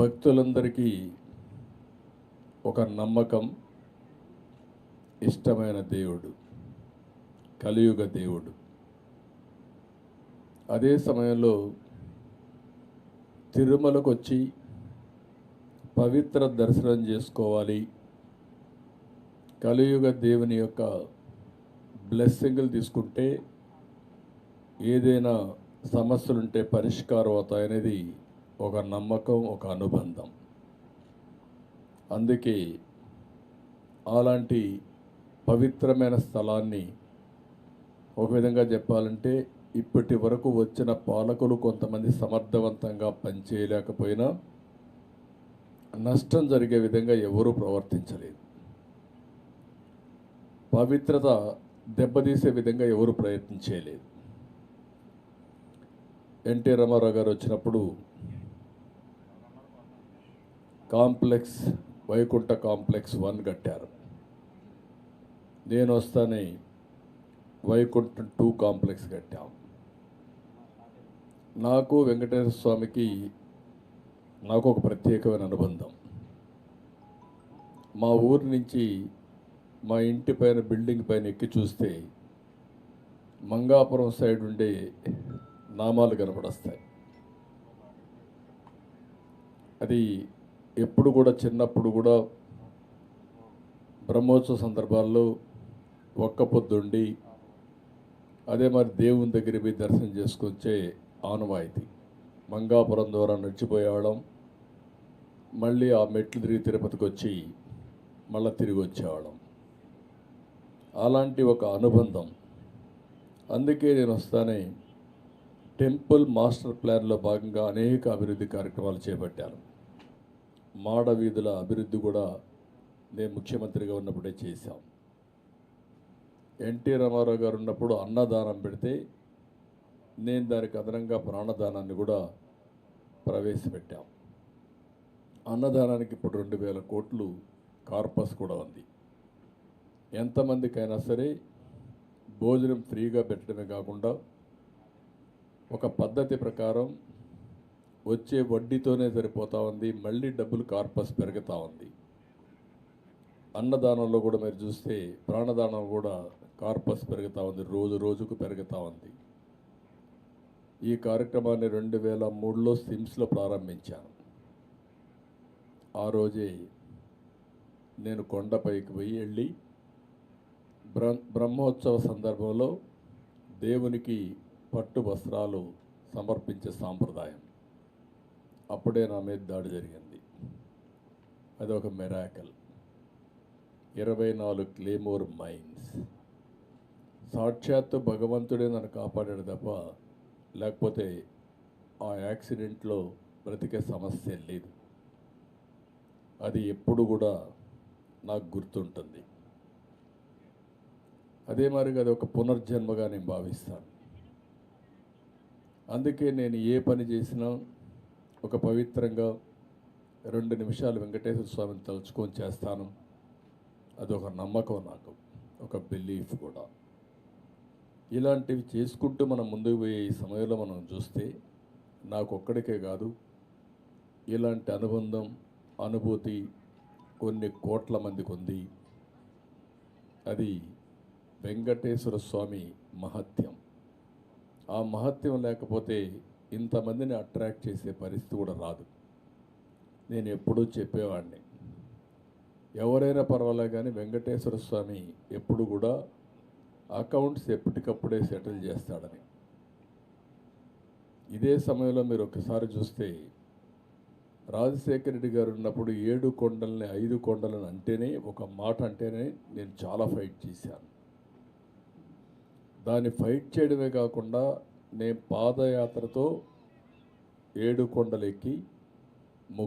భక్తులందరికీ ఒక నమ్మకం ఇష్టమైన దేవుడు కలియుగ దేవుడు. అదే సమయంలో తిరుమలకు వచ్చి పవిత్ర దర్శనం చేసుకోవాలి. కలియుగ దేవుని యొక్క బ్లెస్సింగ్లు తీసుకుంటే ఏదైనా సమస్యలుంటే పరిష్కారం అవుతాయనేది ఒక నమ్మకం ఒక అనుబంధం. అందుకే అలాంటి పవిత్రమైన స్థలాన్ని ఒక విధంగా చెప్పాలంటే ఇప్పటి వరకు వచ్చిన పాలకులు కొంతమంది సమర్థవంతంగా పనిచేయలేకపోయినా నష్టం జరిగే విధంగా ఎవరూ ప్రవర్తించలేదు. పవిత్రత దెబ్బతీసే విధంగా ఎవరు ప్రయత్నించలేదు ఎన్టీ రామారావు గారు వచ్చినప్పుడు కాంప్లెక్స్ వైకుంఠ కాంప్లెక్స్ వన్ కట్టారు. నేను వస్తానే వైకుంఠం టూ కాంప్లెక్స్ కట్టాం. నాకు వెంకటేశ్వర స్వామికి నాకు ఒక ప్రత్యేకమైన అనుబంధం. మా ఊరి నుంచి మా ఇంటి పైన బిల్డింగ్ పైన ఎక్కి చూస్తే మంగాపురం సైడ్ ఉండే నామాలు కనపడస్తాయి. అది ఎప్పుడు కూడా చిన్నప్పుడు కూడా బ్రహ్మోత్సవ సందర్భాల్లో ఒక్క పొద్దుండి అదే మరి దేవుని దగ్గర పోయి దర్శనం చేసుకొచ్చే ఆనవాయితీ. మంగాపురం ద్వారా నడిచిపోయేవాళ్ళం. మళ్ళీ ఆ మెట్లు తిరిగి తిరుపతికి వచ్చి మళ్ళీ తిరిగి వచ్చేవాళ్ళం. అలాంటి ఒక అనుబంధం. అందుకే నేను వస్తానే టెంపుల్ మాస్టర్ ప్లాన్లో భాగంగా అనేక అభివృద్ధి కార్యక్రమాలు చేపట్టాను. మాడ వీధుల అభివృద్ధి కూడా నేను ముఖ్యమంత్రిగా ఉన్నప్పుడే చేశాం. ఎన్టీ రామారావు గారు ఉన్నప్పుడు అన్నదానం పెడితే నేను దానికి అదనంగా ప్రాణదానాన్ని కూడా ప్రవేశపెట్టాం. అన్నదానానికి ఇప్పుడు రెండు వేల కోట్లు కార్పస్ కూడా ఉంది. ఎంతమందికైనా సరే భోజనం ఫ్రీగా పెట్టడమే కాకుండా ఒక పద్ధతి ప్రకారం వచ్చే వడ్డీతోనే సరిపోతా ఉంది మళ్ళీ డబ్బులు కార్పస్ పెరుగుతూ ఉంది. అన్నదానంలో కూడా మీరు చూస్తే ప్రాణదానం కూడా కార్పస్ పెరుగుతూ ఉంది రోజు రోజుకు పెరుగుతూ ఉంది. ఈ కార్యక్రమాన్ని రెండు వేల మూడులో సిమ్స్లో ప్రారంభించాను. ఆ రోజే నేను కొండపైకి పోయి వెళ్ళి బ్ర బ్రహ్మోత్సవ సందర్భంలో దేవునికి పట్టు వస్త్రాలు సమర్పించే సాంప్రదాయం. అప్పుడే నా మీద దాడి జరిగింది. అది ఒక మెరాకల్ ఇరవై నాలుగు క్లేమోర్ మైన్స్ సాక్షాత్తు భగవంతుడే నన్ను కాపాడాడు తప్ప లేకపోతే ఆ యాక్సిడెంట్లో బ్రతికే సమస్య లేదు. అది ఎప్పుడు కూడా నాకు గుర్తుంటుంది. అదే మరి అది ఒక పునర్జన్మగా నేను భావిస్తాను. అందుకే నేను ఏ పని చేసినా ఒక పవిత్రంగా రెండు నిమిషాలు వెంకటేశ్వర స్వామిని తలుచుకొని చేస్తాను. అదొక నమ్మకం నాకు ఒక బిలీఫ్ కూడా. ఇలాంటివి చేసుకుంటూ మనం ముందుకు పోయే ఈ సమయంలో మనం చూస్తే నాకు ఒక్కడికే కాదు ఇలాంటి అనుబంధం అనుభూతి కొన్ని కోట్ల మందికి ఉంది. అది వెంకటేశ్వర స్వామి మహత్యం. ఆ మహత్యం లేకపోతే ఇంతమందిని అట్రాక్ట్ చేసే పరిస్థితి కూడా రాదు. నేను ఎప్పుడూ చెప్పేవాడిని. ఎవరైనా పర్వాలేదు కానీ వెంకటేశ్వర స్వామి ఎప్పుడు కూడా అకౌంట్స్ ఎప్పటికప్పుడే సెటిల్ చేస్తాడని. ఇదే సమయంలో మీరు ఒకసారి చూస్తే రాజశేఖర రెడ్డి గారు ఉన్నప్పుడు ఏడు కొండల్ని ఐదు కొండలను అంటేనే ఒక మాట అంటేనే నేను చాలా ఫైట్ చేశాను. దాన్ని ఫైట్ చేయడమే కాకుండా నేను పాదయాత్రతో ఏడు కొండలెక్కి ఎక్కి